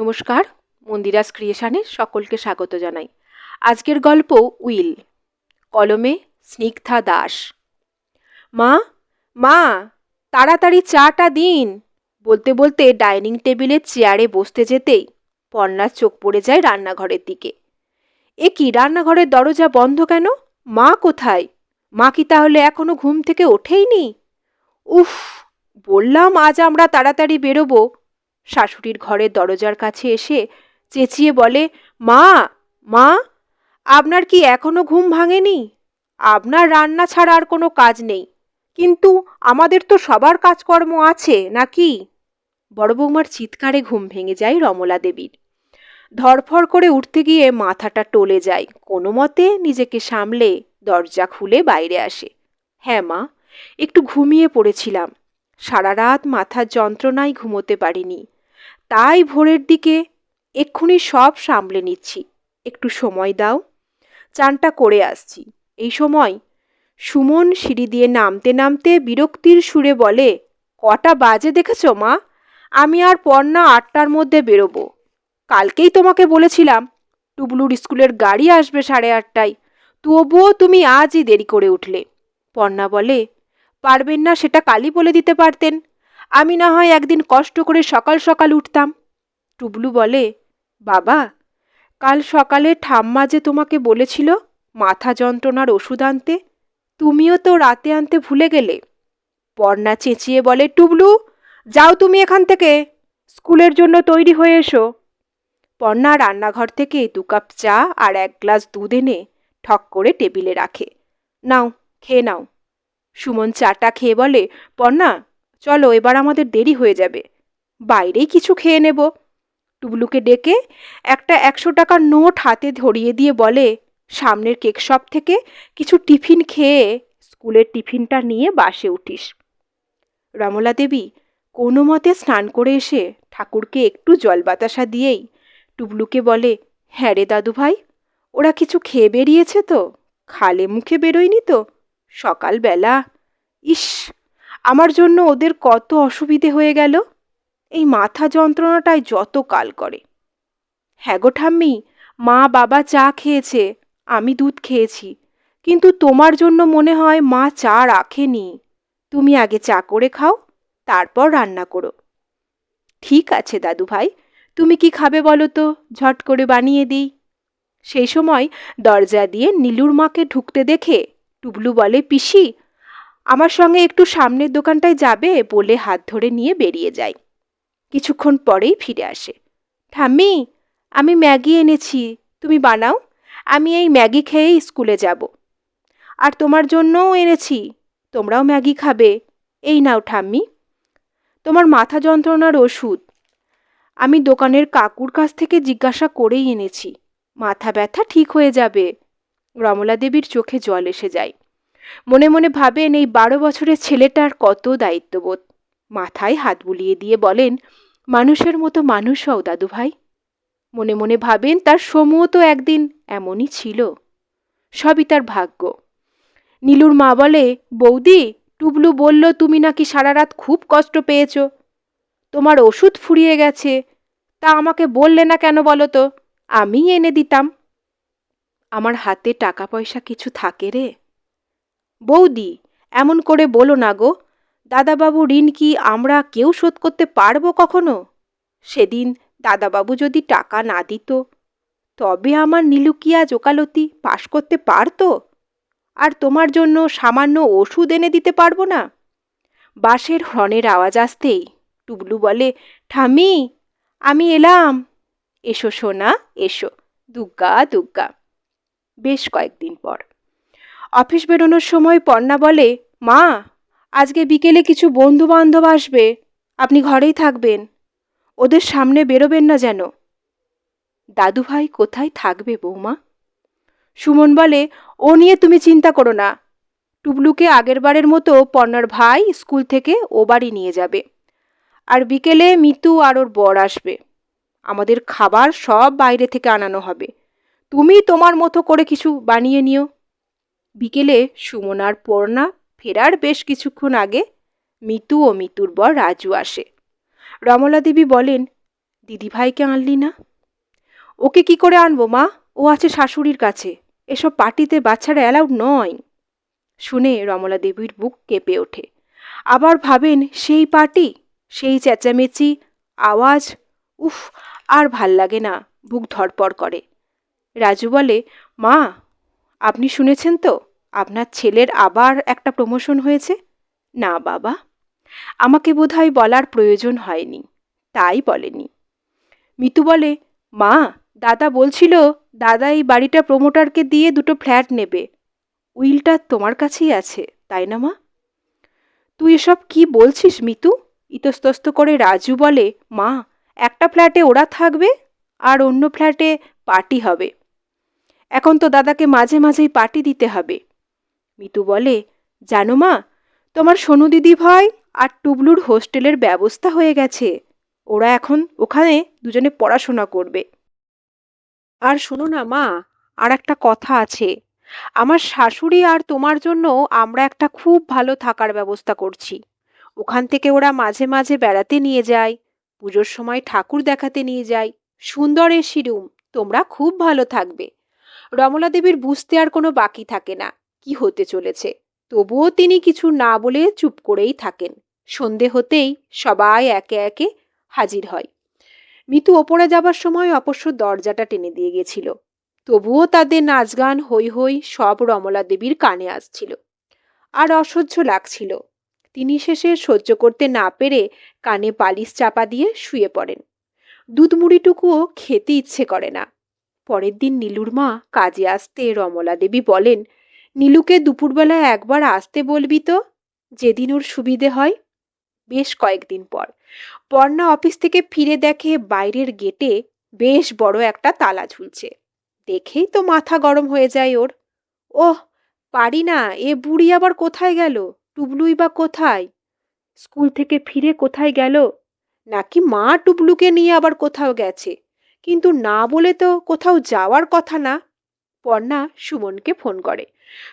নমস্কার, মন্দিরাস ক্রিয়েশনে সকলকে স্বাগত জানাই। আজকের গল্প উইল, কলমে স্নিগ্ধা দাস। মা মা, তাড়াতাড়ি চাটা দিন। বলতে বলতে ডাইনিং টেবিলের চেয়ারে বসতে যেতেই পর্ণার চোখ পড়ে যায় রান্নাঘরের দিকে। এ কি, রান্নাঘরের দরজা বন্ধ কেন? মা কোথায়? মা কি তাহলে এখনও ঘুম থেকে ওঠেইনি? উফ, বললাম আজ আমরা তাড়াতাড়ি বেরোবো। শাশুড়ির ঘরের দরজার কাছে এসে চেঁচিয়ে বলে, মা মা, আপনার কি এখনও ঘুম ভাঙেনি? আপনার রান্না ছাড়া আর কোনো কাজ নেই। কিন্তু আমাদের তো সবার কাজকর্ম আছে, নাকি? বড় বৌমার চিৎকারে ঘুম ভেঙে যায় রমলা দেবীর। ধরফর করে উঠতে গিয়ে মাথাটা টলে যায়। কোনো মতে নিজেকে সামলে দরজা খুলে বাইরে আসে। হ্যাঁ মা, একটু ঘুমিয়ে পড়েছিলাম। সারা রাত মাথার যন্ত্রণায় ঘুমোতে পারিনি। তাই ভোরের দিকে এক্ষুনি সব সামলে নিচ্ছি। একটু সময় দাও। চানটা করে আসছি। এই সময় সুমন সিঁড়ি দিয়ে নামতে নামতে বিরক্তির সুরে বলে, কটা বাজে দেখেছ মা? আমি আর পর্ণা আটটার মধ্যে বেরোবো। কালকেই তোমাকে বলেছিলাম, টুবলুর স্কুলের গাড়ি আসবে সাড়ে আটটায়। তবুও তুমি আজই দেরি করে উঠলে। পর্ণা বলে, পারবেন না সেটা কালই বলে দিতে পারতেন। আমি না হয় একদিন কষ্ট করে সকাল সকাল উঠতাম। টুবলু বলে, বাবা, কাল সকালে ঠাম্মা যে তোমাকে বলেছিল মাথা যন্ত্রণার ওষুধ আনতে, তুমিও তো রাতে আনতে ভুলে গেলে। পর্ণা চেঁচিয়ে বলে, টুবলু, যাও তুমি এখান থেকে, স্কুলের জন্য তৈরি হয়ে এসো। পর্ণা রান্নাঘর থেকে দু কাপ চা আর এক গ্লাস দুধ এনে ঠক করে টেবিলে রাখে। নাও, খেয়ে নাও। সুমন চাটা খেয়ে বলে, পর্ণা চলো এবার আমাদের দেরি হয়ে যাবে। বাইরেই কিছু খেয়ে নেব। টুবলুকে ডেকে একটা একশো টাকার নোট হাতে ধরিয়ে দিয়ে বলে, সামনের কেক শপ থেকে কিছু টিফিন খেয়ে স্কুলের টিফিনটা নিয়ে বাসে উঠিস। রমলা দেবী কোনো মতে স্নান করে এসে ঠাকুরকে একটু জল বাতাসা দিয়েই টুবলুকে বলে হ্যাঁ রে দাদু ভাই, ওরা কিছু খেয়ে বেরিয়েছে তো, খালে মুখে বেরোয়নি তো, সকালবেলা। ইস আমার জন্য ওদের কত অসুবিধে হয়ে গেল? এই মাথা যন্ত্রণাটায় যত কাল করে। হ্যাঁ গো ঠাম্মি, মা বাবা চা খেয়েছে, আমি দুধ খেয়েছি, কিন্তু তোমার জন্য মনে হয় মা চা রাখেনি। তুমি আগে চা করে খাও, তারপর রান্না করো। ঠিক আছে দাদু ভাই, তুমি কি খাবে বলো তো, ঝট করে বানিয়ে দিই। সেই সময় দরজা দিয়ে নীলুর মাকে ঢুকতে দেখে টুবলু বলে, পিসি আমার সঙ্গে একটু সামনের দোকানটায় যাবে বলে হাত ধরে নিয়ে বেরিয়ে যায়। কিছুক্ষণ পরেই ফিরে আসে। ঠাম্মি, আমি ম্যাগি এনেছি, তুমি বানাও। আমি এই ম্যাগি খেয়েই স্কুলে যাব। আর তোমার জন্যও এনেছি, তোমরাও ম্যাগি খাবে। এই নাও ঠাম্মি। তোমার মাথা যন্ত্রণার ওষুধ। আমি দোকানের কাকুর কাছ থেকে জিজ্ঞাসা করেই এনেছি। মাথা ব্যথা ঠিক হয়ে যাবে। রমলা দেবীর চোখে জল এসে যায়। মনে মনে ভাবেন এই বারো বছরের ছেলেটার কত দায়িত্ববোধ। মাথায় হাত বুলিয়ে দিয়ে বলেন, মানুষের মতো মানুষ হও দাদু ভাই। মনে মনে ভাবেন তার সমূহ তো একদিন এমনই ছিল। সবই তার ভাগ্য। নীলুর মা বলে, বৌদি, টুবলু বলল তুমি নাকি সারা রাত খুব কষ্ট পেয়েছ। তোমার ওষুধ ফুরিয়ে গেছে। তা আমাকে বললে না কেন বলো তো? আমি এনে দিতাম। আমার হাতে টাকা পয়সা কিছু থাকে রে? বৌদি, এমন করে বলো না গো, দাদাবাবু ঋণ কি আমরা কেউ শোধ করতে পারব কখনো? সেদিন দাদাবাবু যদি টাকা না দিত, তবে আমার নীলুকিয়া জোকালতি পাশ করতে পারতো? আর তোমার জন্য সামান্য ওষুধ এনে দিতে পারব না? বাঁশের হর্নের আওয়াজ আসতেই টুবলু বলে ঠামি আমি এলাম। এসো সোনা, এসো, দুগ্গা দুগ্গা। বেশ কয়েকদিন পর। অফিস বেরোনোর সময় পর্ণা বলে, মা, আজকে বিকেলে কিছু বন্ধু বান্ধব আসবে। আপনি ঘরেই থাকবেন। ওদের সামনে বেরোবেন না যেন। দাদুভাই, কোথায় থাকবে বৌমা? সুমন বলে, ও নিয়ে তুমি চিন্তা করো না। টুবলুকে আগেরবারের মতো পর্ণার ভাই স্কুল থেকে ও বাড়ি নিয়ে যাবে। আর বিকেলে মিতু আর ওর বর আসবে। আমাদের খাবার সব বাইরে থেকে আনানো হবে। তুমি তোমার মতো করে কিছু বানিয়ে নিও। বিকেলে সুমনার পর্ণা ফেরার বেশ কিছুক্ষণ আগে মিতু ও মিতুর বর রাজু আসে। রমলা দেবী বলেন, দিদিভাইকে আনলি না? ওকে কি করে আনব মা? ও আছে শাশুড়ির কাছে। এসব পার্টিতে বাচ্চারা অ্যালাউড নয়। শুনে রমলা দেবীর বুক কেঁপে ওঠে। আবার ভাবেন সেই পার্টি? সেই চেঁচামেচি, আওয়াজ? উফ, আর ভালো লাগে না। বুক ধরপড় করে। রাজু বলে, মা আপনি শুনেছেন তো, আপনার ছেলের আবার একটা প্রমোশন হয়েছে? না বাবা, আমাকে বোধহয় বলার প্রয়োজন হয়নি, তাই বলেনি। মিতু বলে, মা, দাদা বলছিল দাদা এই বাড়িটা প্রমোটারকে দিয়ে দুটো ফ্ল্যাট নেবে। উইলটা তোমার কাছেই আছে, তাই না মা? তুই এসব কি বলছিস মিতু? ইতস্তস্ত করে রাজু বলে, মা, একটা ফ্ল্যাটে ওরা থাকবে আর অন্য ফ্ল্যাটে পার্টি হবে। এখন তো দাদাকে মাঝে মাঝেই পার্টি দিতে হবে। মিতু বলে, জানো মা, তোমার সোনু দিদি ভাই আর টুবলুর হোস্টেলের ব্যবস্থা হয়ে গেছে। ওরা এখন ওখানে দুজনে পড়াশোনা করবে। আর শোনো না মা, আর একটা কথা আছে। আমার শাশুড়ি আর তোমার জন্য আমরা একটা খুব ভালো থাকার ব্যবস্থা করছি। ওখান থেকে ওরা মাঝে মাঝে বেড়াতে নিয়ে যায়, পুজোর সময় ঠাকুর দেখাতে নিয়ে যায়। সুন্দর এসি রুম তোমরা খুব ভালো থাকবে। রমলা দেবীর বুঝতে আর কোনো বাকি থাকে না। কি হতে চলেছে? তবুও তিনি কিছু না বলে চুপ করেই থাকেন। সন্ধে হতেই সবাই একে একে হাজির হয়। মিতু ওপরে যাবার সময় অবশ্য দরজাটা টেনে দিয়ে গেছিল। তবুও তাদের নাচ গান হই হই সব রমলা দেবীর কানে আসছিল। আর অসহ্য লাগছিল। তিনি শেষে সহ্য করতে না পেরে কানে পালিশ চাপা দিয়ে শুয়ে পড়েন। দুধ মুড়িটুকুও খেতে ইচ্ছে করে না। পরের দিন নীলুর মা কাজে আসতে রমলা দেবী বলেন, নীলুকে দুপুরবেলা একবার আসতে বলবি তো? যেদিন ওর সুবিধে হয়? বেশ কয়েকদিন পর। পর্ণা অফিস থেকে ফিরে দেখে বাইরের গেটে বেশ বড় একটা তালা ঝুলছে। দেখেই তো মাথা গরম হয়ে যায় ওর। ওহ, পারি না, এ বুড়ি আবার কোথায় গেল? টুবলুই বা কোথায়? স্কুল থেকে ফিরে কোথায় গেল? নাকি মা টুবলুকে নিয়ে আবার কোথাও গেছে? কিন্তু না বলে তো কোথাও যাওয়ার কথা না। পর্ণা সুমনকে ফোন করে।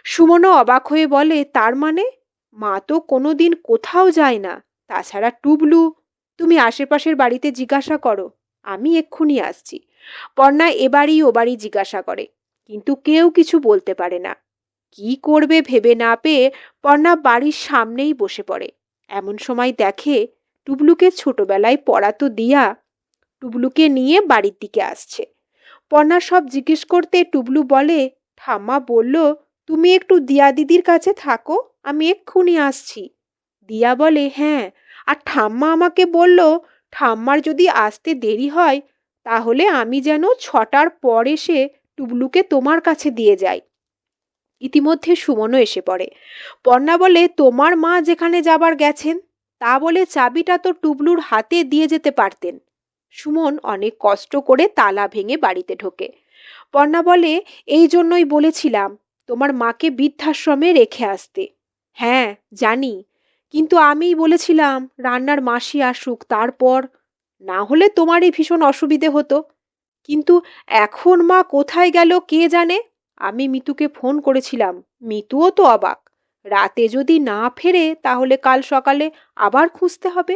সুমনও অবাক হয়ে বলে, তার মানে? মা তো কোনো দিন কোথাও যায় না। তাছাড়া টুবলু, তুমি আশেপাশের বাড়িতে জিজ্ঞাসা করো। আমি এক্ষুনি আসছি। পর্ণা এবারই ও বাড়ি জিজ্ঞাসা করে, কিন্তু কেউ কিছু বলতে পারে না। কি করবে ভেবে না পেয়ে পর্ণা বাড়ির সামনেই বসে পড়ে। এমন সময় দেখে টুবলুকে ছোটবেলায় পড়াতো দিয়া টুবলুকে নিয়ে বাড়ির দিকে আসছে। পর্ণা সব জিজ্ঞেস করতে টুবলু বলে, ঠাম্মা বলল, তুমি একটু দিয়া দিদির কাছে থাকো, আমি এক্ষুনি আসছি। দিয়া বলে হ্যাঁ। আর ঠাম্মা আমাকে বলল, ঠাম্মার যদি আসতে দেরি হয়, তাহলে আমি যেন ছটার পর এসে টুবলুকে তোমার কাছে দিয়ে যাই। ইতিমধ্যে সুমনও এসে পড়ে। পর্ণা বলে, তোমার মা যেখানে যাবার গেছেন, তা বলে চাবিটা তো টুবলুর হাতে দিয়ে যেতে পারতেন। সুমন অনেক কষ্ট করে তালা ভেঙে বাড়িতে ঢোকে। পর্ণা বলে, এই জন্যই বলেছিলাম, তোমার মাকে বৃদ্ধাশ্রমে রেখে আসতে। হ্যাঁ জানি, কিন্তু আমিই বলেছিলাম, রান্নার মাসি আসুক তারপর। না হলে তোমারই ভীষণ অসুবিধে হতো। কিন্তু এখন মা কোথায় গেল কে জানে? আমি মিতুকে ফোন করেছিলাম, মিতুও তো অবাক। রাতে যদি না ফেরে, তাহলে কাল সকালে আবার খুঁজতে হবে।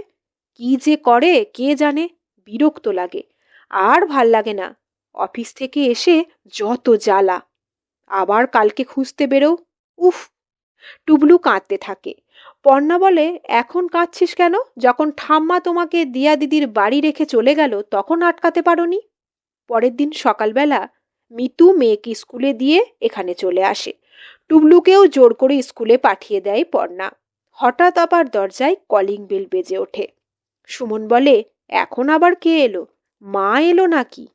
কি যে করে, কে জানে? বিরক্ত লাগে। আর ভালো লাগে না। অফিস থেকে এসে যত জ্বালা। আবার কালকে খুঁজতে বেরো উফ! টুবলু কাঁদতে থাকে। পর্ণা বলে, এখন কাঁদছিস কেন? যখন ঠাম্মা তোমাকে দিয়া দিদির বাড়ি রেখে চলে গেল, তখন আটকাতে পারোনি? পরের দিন সকালবেলা মিতু মেয়েকে স্কুলে দিয়ে এখানে চলে আসে। টুবলুকেও জোর করে স্কুলে পাঠিয়ে দেয় পর্ণা হঠাৎ আবার দরজায় কলিং বেল বেজে ওঠে। সুমন বলে এখন আবার কে এলো? মা এলো নাকি?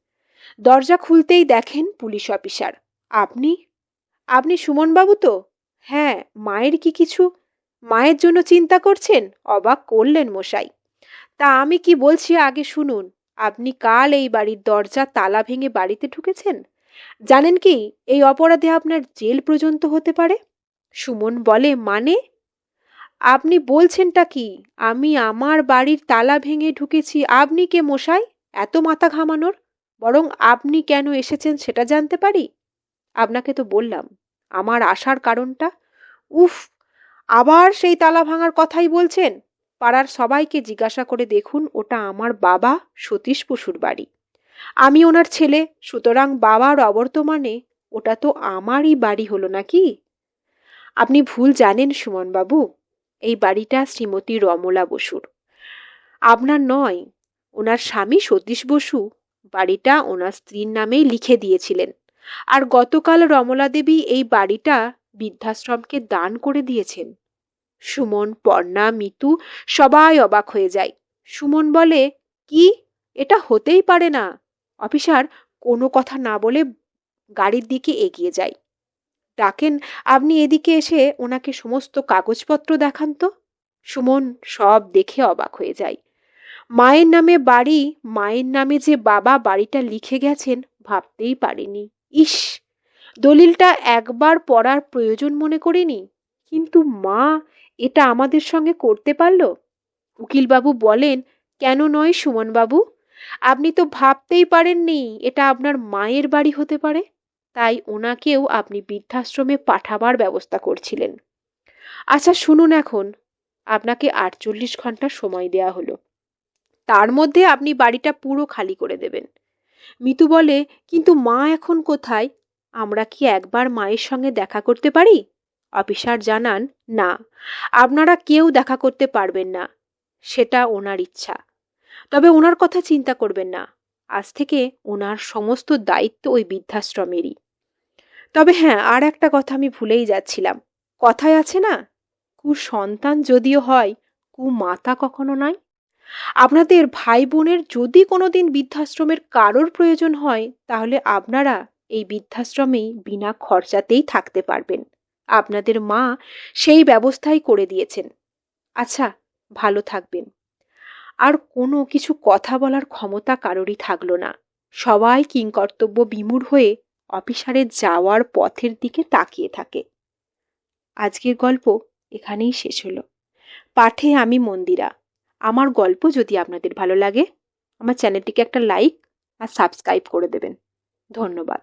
দরজা খুলতেই দেখেন পুলিশ অফিসার। আপনি? আপনি সুমনবাবু তো? হ্যাঁ মায়ের কি কিছু? মায়ের জন্য চিন্তা করছেন? অবাক করলেন মশাই। তা আমি কি বলছি আগে শুনুন। আপনি কাল এই বাড়ির দরজা তালা ভেঙে বাড়িতে ঢুকেছেন? জানেন কি, এই অপরাধে আপনার জেল পর্যন্ত হতে পারে? সুমন বলে মানে? আপনি বলছেনটা কি? আমি আমার বাড়ির তালা ভেঙে ঢুকেছি, আপনি কে মশাই? এত মাথা ঘামানোর? বরং আপনি কেন এসেছেন সেটা জানতে পারি? আপনাকে তো বললাম, আমার আসার কারণটা? উফ, আবার সেই তালা ভাঙার কথাই বলছেন? পাড়ার সবাইকে জিজ্ঞাসা করে দেখুন ওটা আমার বাবা সতীশ বসুর বাড়ি। আমি ওনার ছেলে, সুতরাং বাবার অবর্তমানে ওটা তো আমারই বাড়ি হলো নাকি? আপনি ভুল জানেন সুমনবাবু। এই বাড়িটা শ্রীমতী রমলা বসুর। আপনার নয়, ওনার স্বামী সতীশ বসু বাড়িটা ওনার স্ত্রীর নামেই লিখে দিয়েছিলেন। আর গতকাল রমলা দেবী এই বাড়িটা বৃদ্ধাশ্রমকে দান করে দিয়েছেন। সুমন, পর্ণা, মিতু সবাই অবাক হয়ে যায়। সুমন বলে, কি? এটা হতেই পারে না। অফিসার কোনো কথা না বলে গাড়ির দিকে এগিয়ে যায়। ডাকেন, আপনি এদিকে এসে ওনাকে সমস্ত কাগজপত্র দেখান তো। সুমন সব দেখে অবাক হয়ে যায়। মায়ের নামে বাড়ি, মায়ের নামে যে বাবা বাড়িটা লিখে গেছেন ভাবতেই পারিনি। ইস, দলিলটা একবার পড়ার প্রয়োজন মনে করিনি। কিন্তু মা, এটা আমাদের সঙ্গে করতে পারল? উকিলবাবু বলেন, কেন নয় সুমনবাবু? আপনি তো ভাবতেই পারেননি এটা আপনার মায়ের বাড়ি হতে পারে। তাই ওনাকেও আপনি বৃদ্ধাশ্রমে পাঠাবার ব্যবস্থা করছিলেন। আচ্ছা শুনুন এখন। আপনাকে আটচল্লিশ ঘণ্টা সময় দেয়া হলো। তার মধ্যে আপনি বাড়িটা পুরো খালি করে দেবেন। মিতু বলে, কিন্তু মা এখন কোথায়? আমরা কি একবার মায়ের সঙ্গে দেখা করতে পারি? অফিসার জানান, না, আপনারা কেউ দেখা করতে পারবেন না। সেটা ওনার ইচ্ছা। তবে ওনার কথা চিন্তা করবেন না। আজ থেকে ওনার সমস্ত দায়িত্ব ওই বৃদ্ধাশ্রমেরই। তবে হ্যাঁ আর একটা কথা আমি ভুলেই যাচ্ছিলাম। কথায় আছে না কু সন্তান যদিও হয় কু মাতা কখনো নয় আপনাদের ভাই বোনের যদি কোনো দিন বৃদ্ধাশ্রমের কারোর প্রয়োজন হয়, তাহলে আপনারা এই বৃদ্ধাশ্রমেই বিনা খরচাতেই থাকতে পারবেন। আপনাদের মা সেই ব্যবস্থাই করে দিয়েছেন। আচ্ছা ভালো থাকবেন। আর কোনো কিছু কথা বলার ক্ষমতা কারোরই থাকল না। সবাই কিংকর্তব্য বিমূঢ় হয়ে অফিসারের যাওয়ার পথের দিকে তাকিয়ে থাকে। আজকের গল্প এখানেই শেষ হলো। পাঠে আমি মন্দিরা। আমার গল্প যদি আপনাদের ভালো লাগে, আমার চ্যানেলটিকে একটা লাইক আর সাবস্ক্রাইব করে দেবেন। ধন্যবাদ।